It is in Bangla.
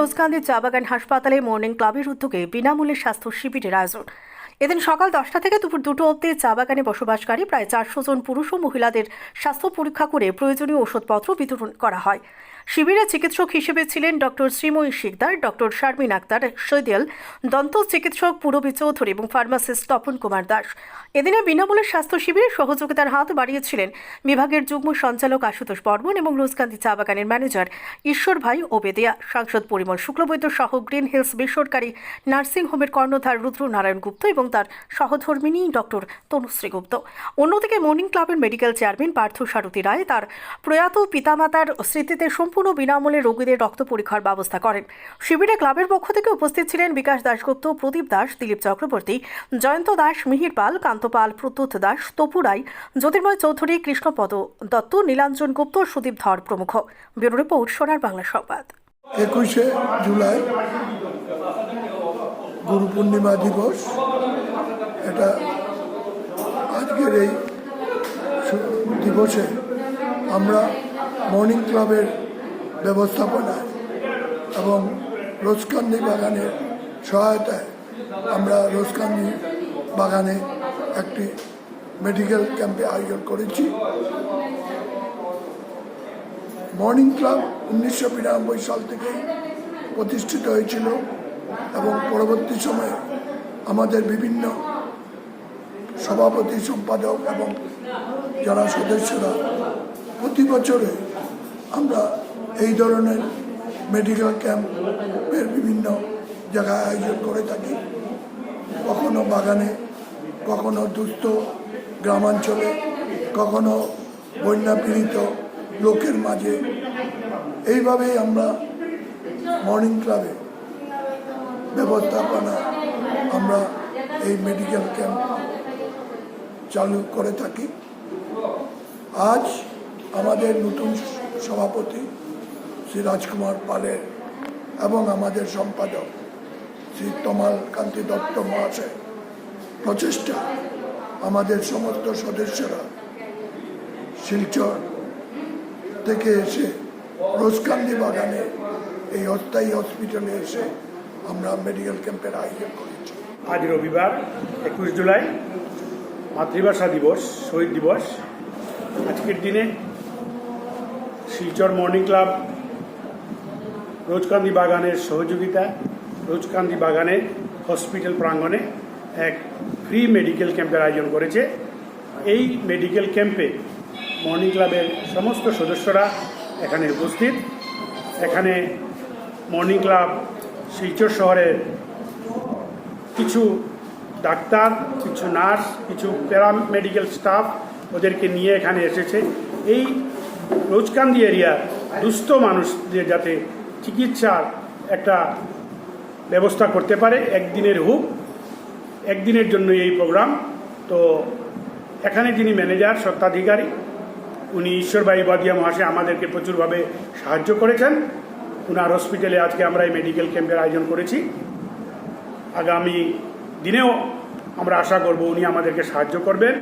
রোজকান্দি চা বাগান হাসপাতালে মর্নিং ক্লাবের উদ্যোগে বিনামূল্যে স্বাস্থ্য শিবিরের আয়োজন। এদিন সকাল দশটা থেকে দুপুর দুটো অবধি চা বাগানে বসবাসকারী প্রায় চারশো জন পুরুষ ও মহিলাদের স্বাস্থ্য পরীক্ষা করে প্রয়োজনীয় ওষুধপত্র বিতরণ করা হয়। শিবিরে চিকিৎসক হিসেবে ছিলেন ডক্টর শ্রীময়ী শিকদার, ডক্টর শারমিন আক্তার, সৈদিয়াল, দন্ত চিকিৎসক পূরবী চৌধুরী এবং ফার্মাসিস্ট তপন কুমার দাস। এদিনে বিনামূল্যে স্বাস্থ্য শিবিরে সহযোগিতার হাত বাড়িয়েছিলেন বিভাগের যুগ্ম সঞ্চালক আশুতোষ বর্মন এবং রোজকান্দি চা বাগানের ম্যানেজার ঈশ্বর ভাই ওবেদিয়া, সাংসদ পরিমল শুক্লবৈদ্য সহ গ্রিন হিলস বেসরকারি নার্সিং হোমের কর্ণধার রুদ্র নারায়ণ গুপ্ত এবং তার সহধর্মিনী ডক্টর তনুশ্রী গুপ্ত। অন্যদিকে মর্নিং ক্লাবের মেডিকেল চেয়ারম্যান পার্থ সারথী রায় তার প্রয়াত পিতামাতার স্মৃতিতে সম্পূর্ণ বিনামূল্যে রোগীদের রক্ত পরীক্ষার ব্যবস্থা করেন। শিবিরে ক্লাবের পক্ষ থেকে উপস্থিত ছিলেন বিকাশ দাশগুপ্ত, প্রদীপ দাস দিলীপ চক্রবর্তী, জয়ন্ত দাস মিহির পাল কান্ত পাল প্রত্যুৎ দাস তপু রায়, জ্যোতির্ময় চৌধুরী, কৃষ্ণপদ দত্ত, নীলাঞ্জন গুপ্ত, সুদীপ ধর প্রমুখ। ব্যুরো রিপোর্ট, সোনার বাংলা সংবাদ। একুশে জুলাই গুরু পূর্ণিমা দিবস। এটা আজকের এই দিবসে আমরা মর্নিং ক্লাবের ব্যবস্থাপনায় এবং রোজকান্দি বাগানের সহায়তায় আমরা রোজকান্দি বাগানে একটি মেডিকেল ক্যাম্পে আয়োজন করেছি। মর্নিং ক্লাব উনিশশো বিরানব্বই সাল থেকে প্রতিষ্ঠিত হয়েছিল এবং পরবর্তী সময়ে আমাদের বিভিন্ন সভাপতি, সম্পাদক এবং যারা সদস্যরা, প্রতি বছরে আমরা এই ধরনের মেডিকেল ক্যাম্পের বিভিন্ন জায়গায় আয়োজন করে থাকি। কখনো বাগানে, কখনো দুস্থ গ্রামাঞ্চলে, কখনো বন্যা পীড়িত লোকের মাঝে। এইভাবেই আমরা মর্নিং ক্লাবে ব্যবস্থাপনা আমরা এই মেডিকেল ক্যাম্প চালু করে থাকি। আজ আমাদের নতুন সভাপতি শ্রী রাজকুমার পালের এবং আমাদের সম্পাদক শ্রী তমাল কান্তি দত্ত মহাশয় প্রচেষ্টা আমাদের সমস্ত সদস্যরা শিলচর থেকে এসে রোজকান্দি বাগানে এই অস্থায়ী হসপিটালে এসে আমরা মেডিকেল ক্যাম্পের আয়োজন করেছি। আজ রবিবার, একুশ জুলাই মাতৃভাষা দিবস, শহীদ দিবস। আজকের দিনে শিলচর মর্নিং ক্লাব, রোজকান্দি বাগানের সহযোগিতা, রোজকান্দি বাগানের হসপিটাল প্রাঙ্গণে এক ফ্রি মেডিকেল ক্যাম্পের আয়োজন করেছে। এই মেডিকেল ক্যাম্পে মর্নিং ক্লাবের সমস্ত সদস্যরা এখানে উপস্থিত। এখানে মর্নিং ক্লাব শিলচর শহরের কিছু ডাক্তার, কিছু নার্স, কিছু প্যারামেডিক্যাল স্টাফ ওদেরকে নিয়ে এখানে এসেছে। এই রোজকান্দি এরিয়ার দুস্থ মানুষদের যাতে চিকিৎসার একটা ব্যবস্থা করতে পারে, একদিনের হুক, একদিনের জন্য এই প্রোগ্রাম। তো এখানে যিনি ম্যানেজার সত্ত্বাধিকারী উনি ঈশ্বরবাই বাদিয়া মহাশয় আমাদেরকে প্রচুরভাবে সাহায্য করেছেন। ওনার হসপিটালে আজকে আমরা এই মেডিকেল ক্যাম্পের আয়োজন করেছি। আগামী দিনেও আমরা আশা করব উনি আমাদেরকে সাহায্য করবেন।